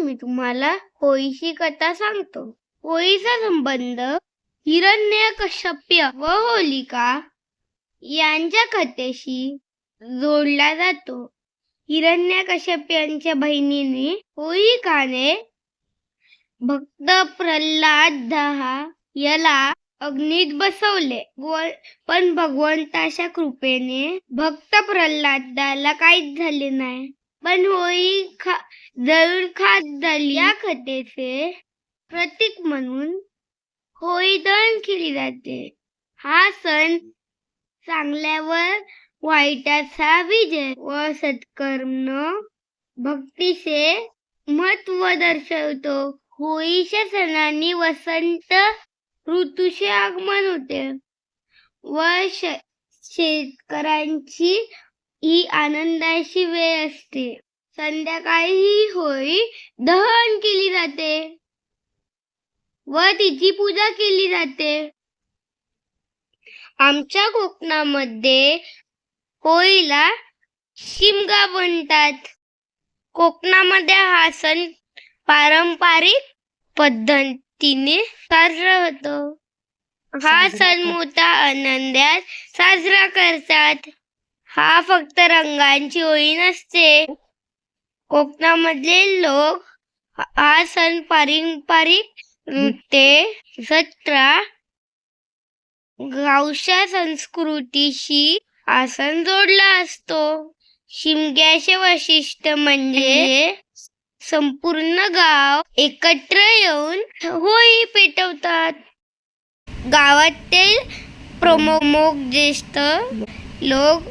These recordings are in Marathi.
मी तुम्हाला होळीची कथा सांगतो. होळीचा संबंध हिरण्यकश्यप्य व होलिका यांच्या कथेशी जोडला जातो. हिरण्यकश्यप यांच्या बहिणीने होलिकाने भक्त प्रल्हाद याला अग्नीत बसवले. पण भगवंताच्या कृपेने भक्त प्रल्हादाला काहीच झाले नाही. पण होळी खा जळून खात झाली. या कथेचे प्रतीक म्हणून होळी दळण केली जाते. हा सण चांगल्यावर वाईटाचा विजय व सत्कर्म भक्तीचे महत्त्व दर्शवतो. होळीच्या सणांनी वसंत ऋतूचे आगमन होते व शेतकऱ्यांची ही आनंदाची वेळ असते. संध्याकाळी ही होळी दहन केली जाते व तिची पूजा केली जाते. आमच्या कोकणामध्ये होळीला शिमगा म्हणतात. कोकणामध्ये हा सण पारंपरिक पद्धतीने साजरा होतो. हा सण मोठ्या आनंदात साजरा करतात. हा फक्त रंगांची होळी नसते. कोकणामधले लोक हा सण पारंपरिक नृत्य जत्रा गावच्या संस्कृतीशी आसन जोडला असतो. शिमग्याचे वैशिष्ट्य म्हणजे संपूर्ण गाव एकत्र येऊन होळी पेटवतात. गावातील प्रमुख ज्येष्ठ लोक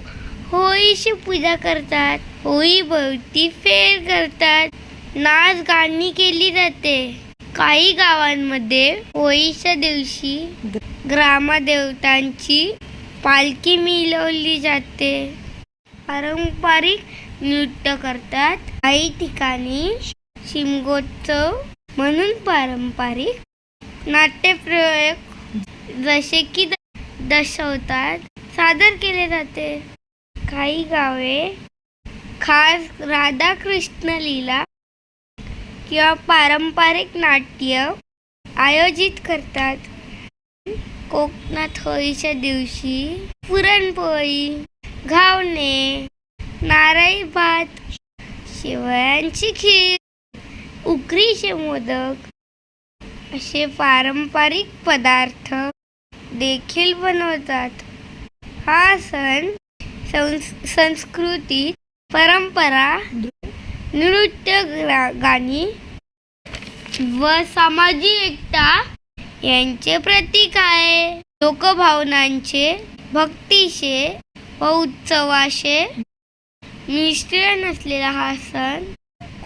होळीची पूजा करतात. होळी भोवती फेर करतात. नाच गाणी केली जाते. काही गावांमध्ये होळीच्या दिवशी ग्रामदेवतांची पालखी मिळवली जाते. पारंपरिक नृत्य करतात. काही ठिकाणी शिमगोत्सव म्हणून पारंपरिक नाट्यप्रयोग जसे की द- दर्शवतात सादर केले जाते. काही गावे खास राधाकृष्ण लीला किंवा पारंपरिक नाट्य आयोजित करतात. कोकणात होळीच्या दिवशी पुरणपोळी घावणे नारळी भात शेवयांची खीर उकरीचे मोदक असे पारंपरिक पदार्थ देखील बनवतात. हा सण संस संस्कृती परंपरा नृत्य गा- गाणी व सामाजिक एकता यांचे प्रतीक आहे. लोकभावनांचे भक्तीचे व उत्सवाचे मिश्रण असलेला हा सण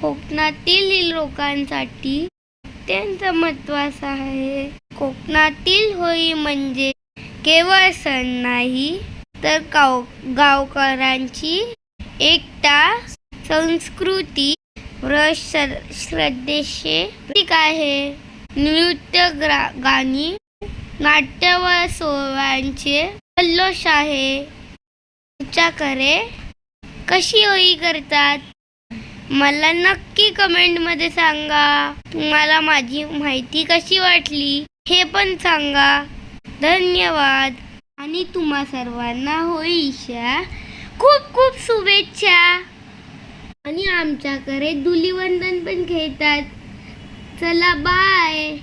कोकणातील लोकांसाठी अत्यंत महत्त्वाचा आहे. कोकणातील होळी म्हणजे केवळ सण नाही तर गाव गावकऱ्यांची एकता संस्कृती व श्रद्धेचे प्रतीक आहे. नृत्य ग्रा गाणी नाट्य व सोहळ्यांचे जल्लोष आहे. तुमच्याकडे कशी होई करतात? मला नक्की कमेंटमध्ये सांगा. तुम्हाला माझी माहिती कशी वाटली हे पण सांगा. धन्यवाद. आणि तुम्हा सर्वांना होईशा खूप खूप शुभेच्छा. आणि आमच्याकडे धुलीवंदन पण खेळतात चला बाय